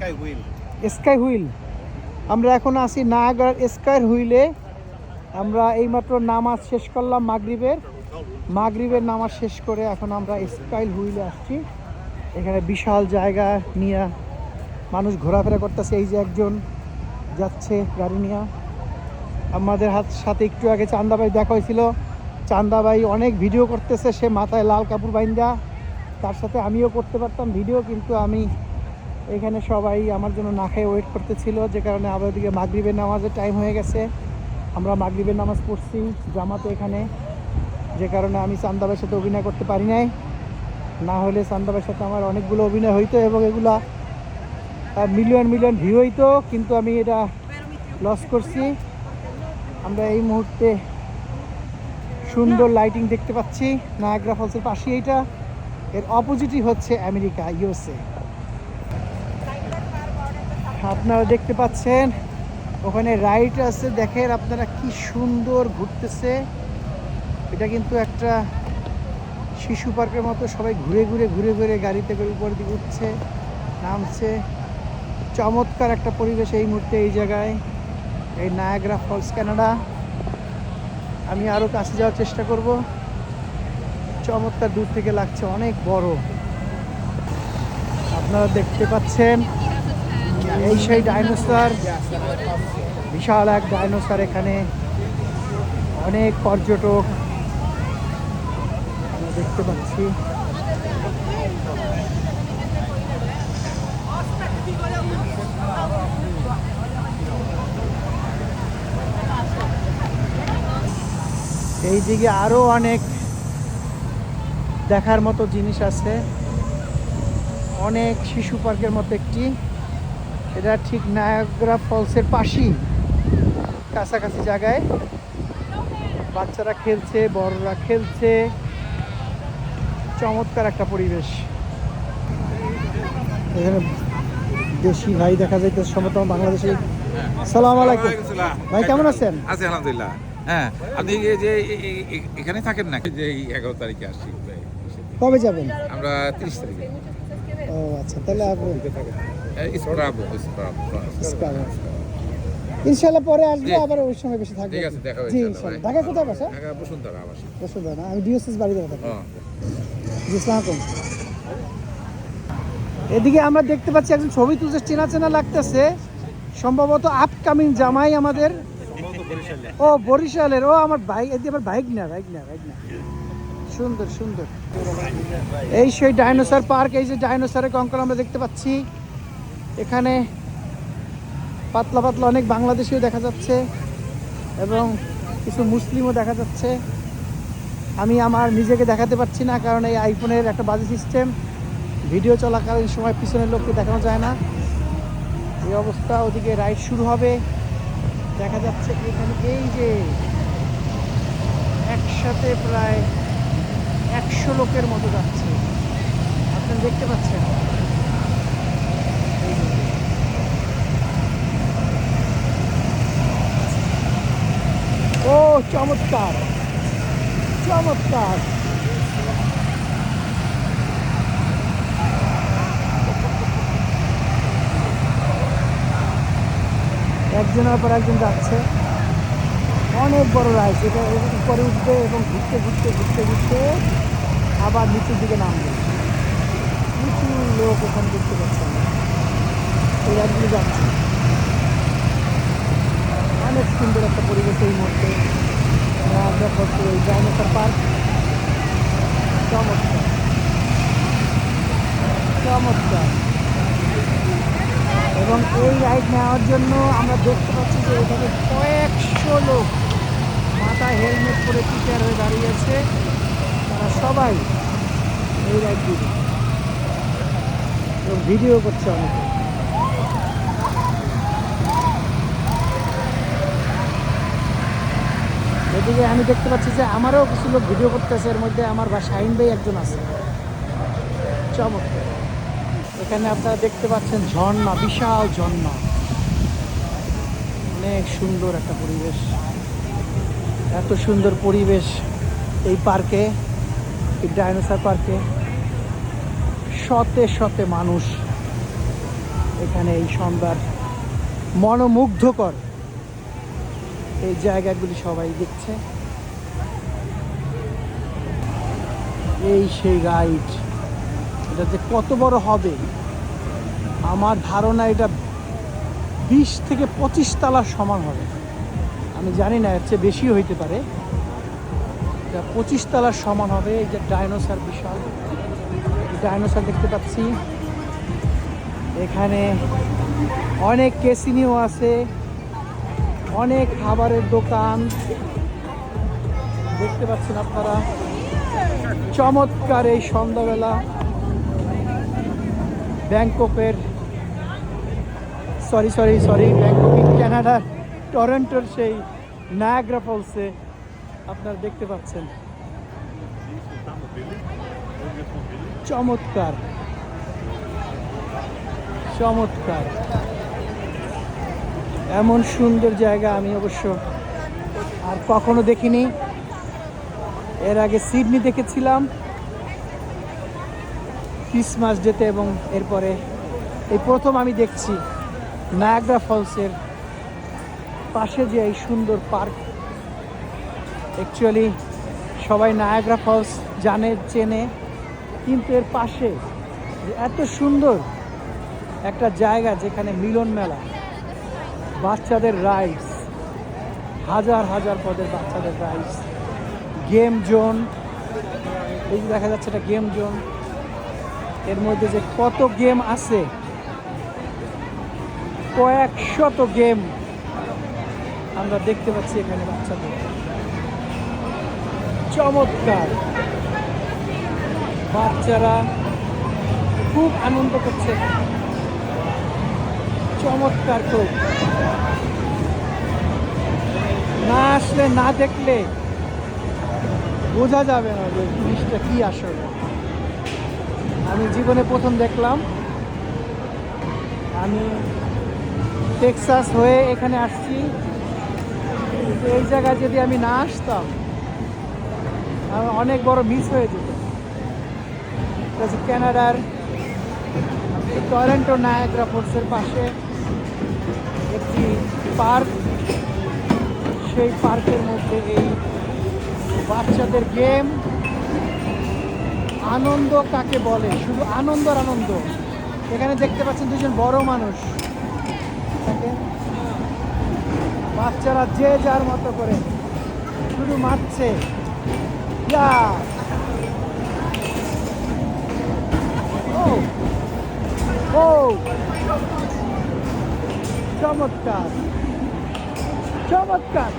Sky wheel sky wheel আমরা এখন আছি নায়াগার স্কাই হুইলে আমরা এইমাত্র নামাজ শেষ করলাম মাগরিবের। মাগরিবের নামাজ শেষ করে এখন আমরা স্কাই হুইলে আসছি। এখানে বিশাল জায়গা নিয়ে মানুষ ঘোরাফেরা করতেছে। এই যে একজন যাচ্ছে গাড়ি নিয়ে। আমাদের হাত সাথে একটু আগে চান্দাবাই দেখা হয়েছিল। চান্দাবাই অনেক ভিডিও করতেছে। সে মাথায় লাল কাপড় বাইন্দা। তার সাথে আমিও করতে পারতাম ভিডিও, কিন্তু আমি এখানে সবাই আমার জন্য না খেয়ে ওয়েট করতেছিল, যে কারণে আবার ওদিকে মাগরিবের নামাজের টাইম হয়ে গেছে। আমরা মাগরিবের নামাজ পড়ছি জামাতে এখানে, যে কারণে আমি চান্দাবের সাথে অভিনয় করতে পারি নাই। না হলে চান্দাবের সাথে আমার অনেকগুলো অভিনয় হইতো এবং এগুলা মিলিয়ন মিলিয়ন ভিউ হইতো, কিন্তু আমি এটা লস করছি। আমরা এই মুহূর্তে সুন্দর লাইটিং দেখতে পাচ্ছি নায়াগ্রা ফলসের পাশে এইটা। এর অপোজিটই হচ্ছে আমেরিকা ইউএসএ আপনারা দেখতে পাচ্ছেন, ওখানে রাইড আছে, দেখেন আপনারা কি সুন্দর ঘুরতেছে। এটা কিন্তু একটা শিশু পার্কের মতো, সবাই ঘুরে ঘুরে ঘুরে ঘুরে গাড়িতে করে উপর দিকে উঠছে, নামছে। চমৎকার একটা পরিবেশ এই মুহূর্তে এই জায়গায়, এই নায়াগ্রা ফলস, কানাডা। আমি আরও কাছে যাওয়ার চেষ্টা করব। চমৎকার দূর থেকে লাগছে, অনেক বড়। আপনারা দেখতে পাচ্ছেন এই সেই ডাইনোসর, বিশাল এক ডাইনোসর এখানে। অনেক পর্যটক আমরা দেখতে পাচ্ছি। এই দিকে আরও অনেক দেখার মতো জিনিস আছে। অনেক শিশু পার্কের মতো একটি এটা ঠিক নায়াগ্রা ফলসের পাশেই কাছাকাছি জায়গায়। বাচ্চারা খেলছে বড়রা খেলছে। চমৎকার একটা পরিবেশ। এখানে দেশি ভাই দেখা যাইতে সম্ভবত বাংলাদেশি। সালাম আলাইকুম। ভাই কেমন আছেন? আছি আলহামদুলিল্লাহ। হ্যাঁ আপনি যে এখানে থাকেন না যে এই এগারো তারিখে আসছি কবে যাবেন? আমরা তিরিশ তারিখে। ও আচ্ছা তাহলে আপনি স্ক্রাবো। ইনশাল্লাহ পরে আসব আবার ওই সময় বেশি থাকব। ঠিক আছে, দেখা হবে ঢাকা কোথায় বাসা? ঢাকা বসুন্ধরা আমি ডিওসিস বাড়িতে থাকি। ও, জি আসসালামু আলাইকুম। এদিকে আমরা দেখতে পাচ্ছি একজন ছবি তুলছে চেনা চেনা লাগতেছে। সম্ভবত আপকামিং জামাই আমাদের। ও বরিশালের। ও আমার বাইক এদিকে আমার বাইক না বাইক না বাইক না সুন্দর সুন্দর। এই সেই ডাইনোসর পার্ক এই যে ডাইনোসরের কঙ্কর আমরা দেখতে পাচ্ছি। এখানে পাতলা পাতলা অনেক বাংলাদেশিও দেখা যাচ্ছে এবং কিছু মুসলিমও দেখা যাচ্ছে। আমি আমার নিজেকে দেখাতে পারছি না কারণ এই আইফোনের একটা বাজে সিস্টেম ভিডিও চলাকালীন সময় পিছনের লোককে দেখানো যায় না। এই অবস্থা ওদিকে রাইড শুরু হবে। দেখা যাচ্ছে এখানে এই যে একসাথে প্রায় একশো লোকের মতো যাচ্ছে। আপনারা দেখতে পাচ্ছেন? ও, চমৎকার। চমৎকার। একজনের পর একজন যাচ্ছে। অনেক বড় রাইস, এটা উপরে উঠবে এবং ঘুরতে ঘুরতে ঘুরতে ঘুরতে আবার নিচের দিকে নামবে। প্রচুর লোক ওখানে দেখতে পাচ্ছে এই যাচ্ছে। অনেক সুন্দর একটা পরিবেশ এই মুহূর্তে। আমরা করছি এই ডাইনোসর পার্ক চমৎকার। চমৎকার। এবং এই রাইড নেওয়ার জন্য আমরা দেখতে পাচ্ছি যে এখানে কয়েকশো লোক মাথায় হেলমেট পরে প্রিপেয়ার হয়ে দাঁড়িয়েছে তারা সবাই এই রাইড দিবে এবং ভিডিও করছে অনেকে। এদিকে আমি দেখতে পাচ্ছি যে আমারও কিছু লোক ভিডিও করতেছে, এর মধ্যে আমার বা শাহিন ভাই একজন আছে। চমৎকার। এখানে আপনারা দেখতে পাচ্ছেন ঝর্ণা, বিশাল ঝর্ণা। অনেক সুন্দর একটা পরিবেশ। এত সুন্দর পরিবেশ এই পার্কে, এই ডাইনোসর পার্কে। শতে শতে মানুষ এখানে এই সন্ধ্যার মনোমুগ্ধকর এই জায়গাগুলি সবাই দেখছে। এই সেই রাইড, এটা যে কত বড় হবে, আমার ধারণা এটা বিশ থেকে পঁচিশ তলার সমান হবে। আমি জানি না, এর চেয়ে বেশি হইতে পারে। এটা পঁচিশ তলার সমান হবে, এই যে ডাইনোসার বিশাল। ডাইনোসার দেখতে পাচ্ছি। এখানে অনেক কেসিনিও আছে। অনেক খাবারের দোকান। দেখতে পাচ্ছেন আপনারা? চমৎকার এই সন্ধ্যাবেলা ব্যাংককের সরি সরি সরি ব্যাংকক কানাডার টরেন্টোর সেই নায়াগ্রা ফলসে আপনারা দেখতে পাচ্ছেন। চমৎকার চমৎকার। এমন সুন্দর জায়গা আমি অবশ্য আর কখনো দেখিনি। এর আগে সিডনি দেখেছিলাম। ক্রিসমাস ডেতে এবং এরপরে এই প্রথম আমি দেখছি নায়াগ্রা ফলসের পাশে যে এই সুন্দর পার্ক। অ্যাকচুয়ালি সবাই নায়াগ্রা ফলস জানে, চেনে, কিন্তু এর পাশে এত সুন্দর একটা জায়গা যেখানে মিলন মেলা বাচ্চাদের রাইডস হাজার হাজার পদের বাচ্চাদের রাইডস গেম জোন এই যে দেখা যাচ্ছে এটা গেম জোন এর মধ্যে যে কত গেম আছে কয়েক শত গেম আমরা দেখতে পাচ্ছি এখানে বাচ্চাদের। চমৎকার। বাচ্চারা খুব আনন্দ করছে। চমৎকার খুব। না আসলে, না দেখলে বোঝা যাবে না যে জিনিসটা কি আসলে। আমি জীবনে প্রথম দেখলাম, আমি টেক্সাস হয়ে এখানে আসছি। এই জায়গায় যদি আমি না আসতাম, আমার অনেক বড় মিস হয়ে যেত। ক্যানাডার টরেন্টো নায়াগ্রা ফোর্সের পাশে। একটি পার্ক। সেই পার্কের মধ্যে এই বাচ্চাদের গেম। আনন্দ কাকে বলে? শুধু আনন্দ আর আনন্দ। এখানে দেখতে পাচ্ছেন দুজন বড় মানুষ। দেখেন, বাচ্চারা যে যার মতো করে শুধু মারছে। ইয়া! ও! ও! চমৎকার। চমৎকার।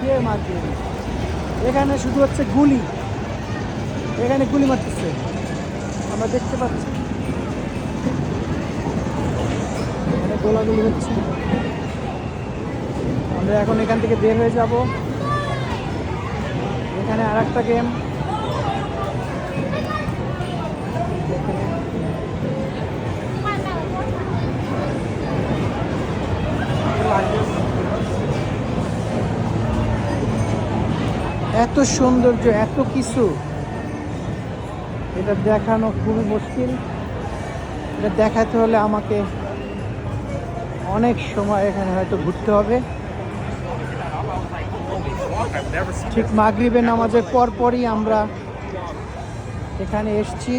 কে মারবে? এখানে শুধু হচ্ছে গুলি। এখানে গুলি মারতেছে। আমরা দেখতে পাচ্ছি। গোলাগুলি হচ্ছে। আমরা এখন এখান থেকে বের হয়ে যাব। এখানে আর একটা গেম এত সৌন্দর্য, এত কিছু। এটা দেখানো খুবই মুশকিল। এটা দেখাতে হলে আমাকে অনেক সময় এখানে হয়তো ঘুরতে হবে। ঠিক মাগরিবের নামাজের পর পরই আমরা এখানে এসছি।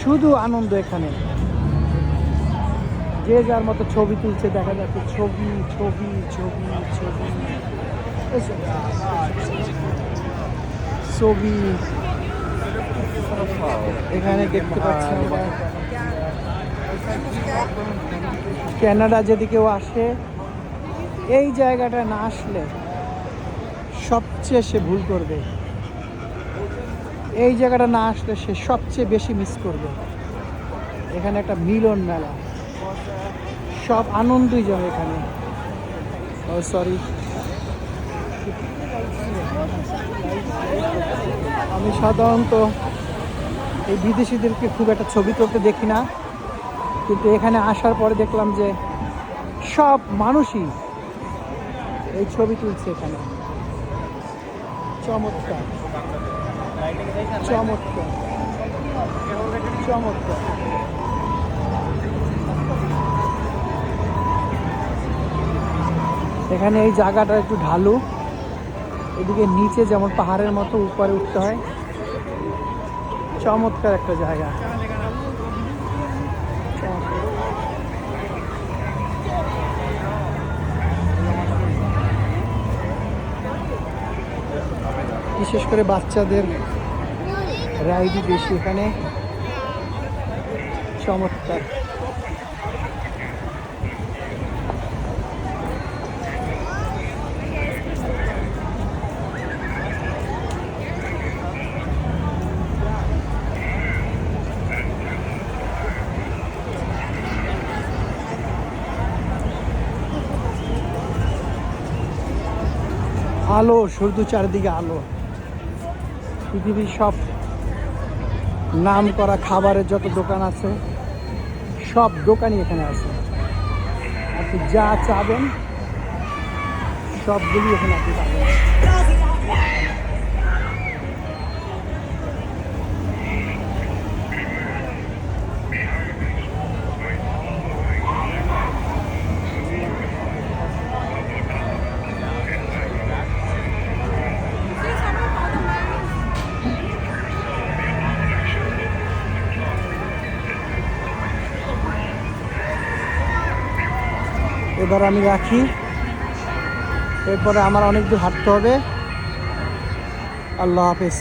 শুধু আনন্দ এখানে। যে যার মতো ছবি তুলছে, দেখা যাচ্ছে ছবি ছবি ছবি ছবি। ছবি। এখানে দেখতে পাচ্ছি ক্যানাডা যদি কেউ আসে, এই জায়গাটা না আসলে সবচেয়ে সে ভুল করবে। এই জায়গাটা না আসলে সে সবচেয়ে বেশি মিস করবে। এখানে একটা মিলন মেলা। সব আনন্দই যাবে এখানে। ও সরি আমি সাধারণত এই বিদেশিদেরকে খুব একটা ছবি তুলতে দেখি না। কিন্তু এখানে আসার পরে দেখলাম যে সব মানুষই এই ছবি তুলছে এখানে। চমৎকার। চমৎকার। চমৎকার। এখানে এই জায়গাটা একটু ঢালু। এদিকে নিচে যেমন পাহাড়ের মতো উপরে উঠতে হয়। চমৎকার একটা জায়গা। বিশেষ করে বাচ্চাদের রাইডই বেশি এখানে। চমৎকার। আলো শুধু চারিদিকে আলো। পৃথিবীর সব নাম করা খাবারের যত দোকান আছে, সব দোকানই এখানে আছে। আপনি যা চাবেন সবগুলি এখানে আপনি পাবেন। এবার আমি রাখি। এরপরে আমার অনেক দূর হাঁটতে হবে। আল্লাহ হাফেজ।